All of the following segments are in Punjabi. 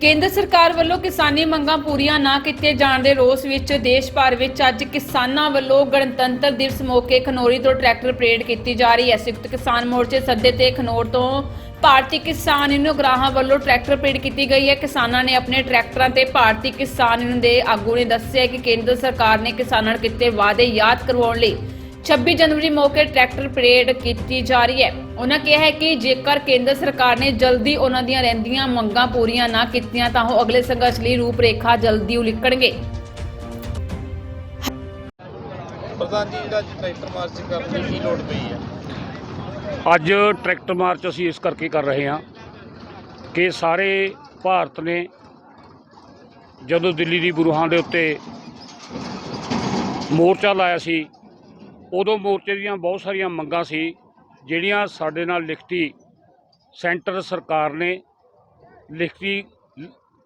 ਕੇਂਦਰ ਸਰਕਾਰ ਵੱਲੋਂ ਕਿਸਾਨੀ ਮੰਗਾਂ ਪੂਰੀਆਂ ਨਾ ਕੀਤੇ ਜਾਣ ਦੇ ਰੋਸ ਵਿੱਚ ਦੇਸ਼ ਭਰ ਵਿੱਚ ਅੱਜ ਕਿਸਾਨਾਂ ਵੱਲੋਂ ਗਣਤੰਤਰ ਦਿਵਸ ਮੌਕੇ ਖਨੌਰੀ ਤੋਂ ਟਰੈਕਟਰ ਪਰੇਡ ਕੀਤੀ ਜਾ ਰਹੀ ਹੈ। ਸੰਯੁਕਤ ਕਿਸਾਨ ਮੋਰਚੇ ਸੱਦੇ ਤੇ ਖਨੌਰ ਤੋਂ ਭਾਰਤੀ ਕਿਸਾਨ ਯੂਨੀਅਨ ਗਰਾਹਾਂ ਵੱਲੋਂ ਟਰੈਕਟਰ ਪਰੇਡ ਕੀਤੀ ਗਈ ਹੈ। ਕਿਸਾਨਾਂ ਨੇ ਆਪਣੇ ਟਰੈਕਟਰਾਂ ਤੇ ਭਾਰਤੀ ਕਿਸਾਨ ਯੂਨੀਅਨ ਦੇ ਆਗੂ ਨੇ ਦੱਸਿਆ ਕਿ ਕੇਂਦਰ ਸਰਕਾਰ ਨੇ ਕਿਸਾਨਾਂ ਨੂੰ ਕੀਤੇ ਵਾਅਦੇ ਯਾਦ ਕਰਵਾਉਣ ਲਈ 26 ਜਨਵਰੀ ਮੌਕੇ ਟਰੈਕਟਰ ਪਰੇਡ ਕੀਤੀ ਜਾ ਰਹੀ ਹੈ। ਉਹਨਾਂ ਕਿਹਾ ਹੈ ਕਿ ਜੇਕਰ ਕੇਂਦਰ ਸਰਕਾਰ ਨੇ ਜਲਦੀ ਉਹਨਾਂ ਦੀਆਂ ਰਹਿੰਦੀਆਂ ਮੰਗਾਂ ਪੂਰੀਆਂ ਨਾ ਕੀਤੀਆਂ ਤਾਂ ਉਹ ਅਗਲੇ ਸੰਘਰਸ਼ ਲਈ ਰੂਪਰੇਖਾ ਜਲਦੀ ਉਲੀਕਣਗੇ। ਪ੍ਰਧਾਨ ਜੀ ਜਿਹੜਾ ਅੱਜ ਟਰੈਕਟਰ ਮਾਰਚ ਕਰਨ ਦੀ ਕੀ ਲੋੜ ਪਈ ਹੈ? ਅੱਜ ਟਰੈਕਟਰ ਮਾਰਚ ਅਸੀਂ ਇਸ ਕਰਕੇ ਕਰ ਰਹੇ ਹਾਂ ਕਿ ਸਾਰੇ ਭਾਰਤ ਨੇ ਜਦੋਂ ਦਿੱਲੀ ਦੀ ਬੁਰੂਹਾਂ ਦੇ ਉੱਤੇ ਮੋਰਚਾ ਲਾਇਆ ਸੀ ਉਦੋਂ ਮੋਰਚੇ ਦੀਆਂ ਬਹੁਤ ਸਾਰੀਆਂ ਮੰਗਾਂ ਸੀ, ਜਿਹੜੀਆਂ ਸਾਡੇ ਨਾਲ ਲਿਖਤੀ ਸੈਂਟਰ ਸਰਕਾਰ ਨੇ ਲਿਖਤੀ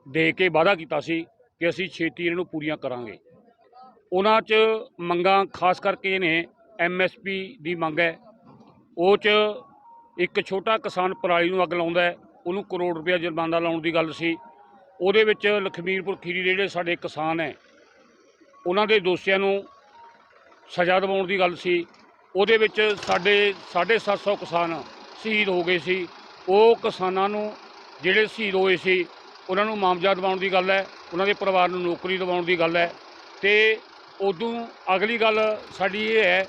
ਦੇ ਕੇ ਵਾਅਦਾ ਕੀਤਾ ਸੀ ਕਿ ਅਸੀਂ ਛੇਤੀ ਇਹਨਾਂ ਨੂੰ ਪੂਰੀਆਂ ਕਰਾਂਗੇ। ਉਹਨਾਂ 'ਚ ਮੰਗਾਂ ਖਾਸ ਕਰਕੇ ਨੇ ਐਮਐਸਪੀ ਦੀ ਮੰਗ ਹੈ। ਉਹ 'ਚ ਇੱਕ ਛੋਟਾ ਕਿਸਾਨ ਪਰਾਲੀ ਨੂੰ ਅੱਗ ਲਾਉਂਦਾ ਹੈ, ਉਹਨੂੰ ਕਰੋੜ ਰੁਪਇਆ ਜੁਰਮਾਨਾ ਲਾਉਣ ਦੀ ਗੱਲ ਸੀ। ਉਹਦੇ ਵਿੱਚ ਲਖਮੀਰਪੁਰ ਖੀਰੀ ਦੇ ਜਿਹੜੇ ਸਾਡੇ ਕਿਸਾਨ ਹੈ, ਉਹਨਾਂ ਦੇ ਦੋਸ਼ੀਆਂ ਨੂੰ ਸਜ਼ਾ ਦਿਵਾਉਣ ਦੀ ਗੱਲ ਸੀ। ਉਹਦੇ ਵਿੱਚ ਸਾਡੇ 750 ਕਿਸਾਨ ਸ਼ਹੀਦ ਹੋ ਗਏ ਸੀ। ਉਹ ਕਿਸਾਨਾਂ ਨੂੰ ਜਿਹੜੇ ਸ਼ਹੀਦ ਹੋਏ ਸੀ, ਉਹਨਾਂ ਨੂੰ ਮਾਮਜਾ ਦਿਵਾਉਣ ਦੀ ਗੱਲ ਹੈ, ਉਹਨਾਂ ਦੇ ਪਰਿਵਾਰ ਨੂੰ ਨੌਕਰੀ ਦਿਵਾਉਣ ਦੀ ਗੱਲ ਹੈ। ਤੇ ਉਦੋਂ ਅਗਲੀ ਗੱਲ ਸਾਡੀ ਇਹ ਹੈ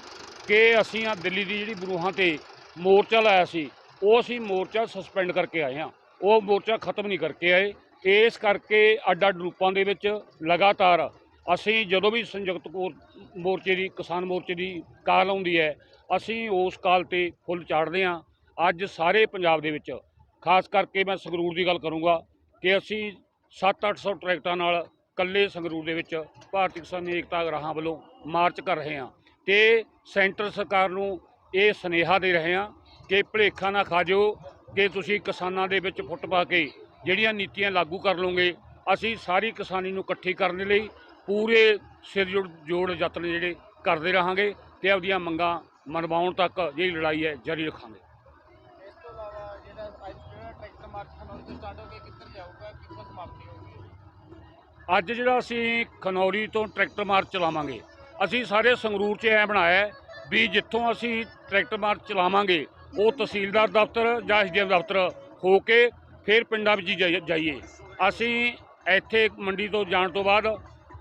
ਕਿ ਅਸੀਂ ਆ ਦਿੱਲੀ ਦੀ ਜਿਹੜੀ ਬਰੂਹਾਂ ਤੇ ਮੋਰਚਾ ਲਾਇਆ ਸੀ, ਉਹ ਅਸੀਂ ਮੋਰਚਾ ਸਸਪੈਂਡ ਕਰਕੇ ਆਏ ਹਾਂ। ਉਹ ਮੋਰਚਾ ਖਤਮ ਨਹੀਂ ਕਰਕੇ ਆਏ। ਇਸ ਕਰਕੇ ਅੱਡ ਅੱਡ ਰੂਪਾਂ ਦੇ ਵਿੱਚ ਲਗਾਤਾਰ ਅਸੀਂ ਜਦੋਂ ਵੀ ਸੰਯੁਕਤ ਕੋਰ- ਮੋਰਚੇ ਦੀ, ਕਿਸਾਨ ਮੋਰਚੇ ਦੀ ਕਾਲ ਆਉਂਦੀ ਹੈ, ਅਸੀਂ ਉਸ ਕਾਲ ਤੇ ਫੁੱਲ ਚਾੜਦੇ ਹਾਂ। ਅੱਜ ਸਾਰੇ ਪੰਜਾਬ ਦੇ ਵਿੱਚ, ਖਾਸ ਕਰਕੇ ਮੈਂ ਸੰਗਰੂਰ ਦੀ ਗੱਲ ਕਰੂੰਗਾ ਕਿ ਅਸੀਂ 7-800 ਟਰੈਕਟਰਾਂ ਨਾਲ ਕੱਲੇ ਸੰਗਰੂਰ ਦੇ ਵਿੱਚ ਭਾਰਤੀ ਕਿਸਾਨ ਏਕਤਾ ਗਰਾਹਾਂ ਵੱਲੋਂ ਮਾਰਚ ਕਰ ਰਹੇ ਹਾਂ ਤੇ ਸੈਂਟਰ ਸਰਕਾਰ ਨੂੰ ਇਹ ਸੁਨੇਹਾ ਦੇ ਰਹੇ ਹਾਂ ਕਿ ਭਲੇਖਾ ਨਾ ਖਾ ਜਾਓ ਕਿ ਤੁਸੀਂ ਕਿਸਾਨਾਂ ਦੇ ਵਿੱਚ ਫੁੱਟ ਪਾ ਕੇ ਜਿਹੜੀਆਂ ਨੀਤੀਆਂ ਲਾਗੂ ਕਰ ਲਓਗੇ, ਅਸੀਂ ਸਾਰੀ ਕਿਸਾਨੀ ਨੂੰ ਇਕੱਠੀ ਕਰਨ ਲਈ ਪੂਰੇ ਸਿਰ ਜੋੜ ਜੋੜ ਯਤਨ ਜਿਹੜੇ ਕਰਦੇ ਰਹਾਂਗੇ ਤੇ ਆਪਦੀਆਂ ਮੰਗਾਂ ਮਨਵਾਉਣ ਤੱਕ ਜਿਹੜੀ ਲੜਾਈ ਹੈ ਜਾਰੀ ਰੱਖਾਂਗੇ। ਇਸ ਤੋਂ ਇਲਾਵਾ ਜਿਹੜਾ ਅੱਜ ਜਿਹੜਾ ਟਰੈਕਟਰ ਮਾਰਚ ਖਨੌਰੀ ਤੋਂ ਸਟਾਰਟ ਹੋ ਕੇ ਕਿੱਧਰ ਜਾਊਗਾ ਕਿੱਥੋਂ ਸਮਾਪਤੀ ਹੋਊਗੀ? ਅੱਜ ਜਿਹੜਾ ਅਸੀਂ ਖਨੌਰੀ ਤੋਂ ਟਰੈਕਟਰ ਮਾਰਚ ਚਲਾਵਾਂਗੇ ਅਸੀਂ ਸਾਰੇ ਸੰਗਰੂਰ 'ਚ ਐ ਬਣਾਇਆ ਵੀ ਜਿੱਥੋਂ ਅਸੀਂ ਟਰੈਕਟਰ ਮਾਰਚ ਚਲਾਵਾਂਗੇ ਉਹ ਤਹਿਸੀਲਦਾਰ ਦਫ਼ਤਰ ਜਾਂ ਐਸਡੀਐਮ ਦਫ਼ਤਰ ਹੋ ਕੇ ਫਿਰ ਪਿੰਡਾਂ ਵਿੱਚ ਜਾਈ- ਜਾਈਏ। ਅਸੀਂ ਇੱਥੇ ਮੰਡੀ ਤੋਂ ਜਾਣ ਤੋਂ ਬਾਅਦ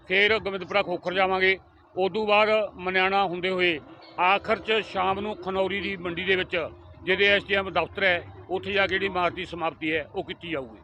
ਫਿਰ ਗੋਬਿੰਦਪੁਰਾ ਖੋਖਰ ਜਾਵਾਂਗੇ। ਉਦੋਂ ਬਾਅਦ ਮਨਿਆਣਾ ਹੁੰਦੇ ਹੋਏ ਆਖਰ 'ਚ ਸ਼ਾਮ ਨੂੰ ਖਨੌਰੀ ਦੀ ਮੰਡੀ ਦੇ ਵਿੱਚ, ਜਿਹਦੇ ਐਸਡੀਐਮ ਦਫ਼ਤਰ ਹੈ, ਉੱਥੇ ਜਾ ਕੇ ਜਿਹੜੀ ਮਾਰਚ ਦੀ ਸਮਾਪਤੀ ਹੈ, ਉਹ ਕੀਤੀ ਜਾਊਗੀ।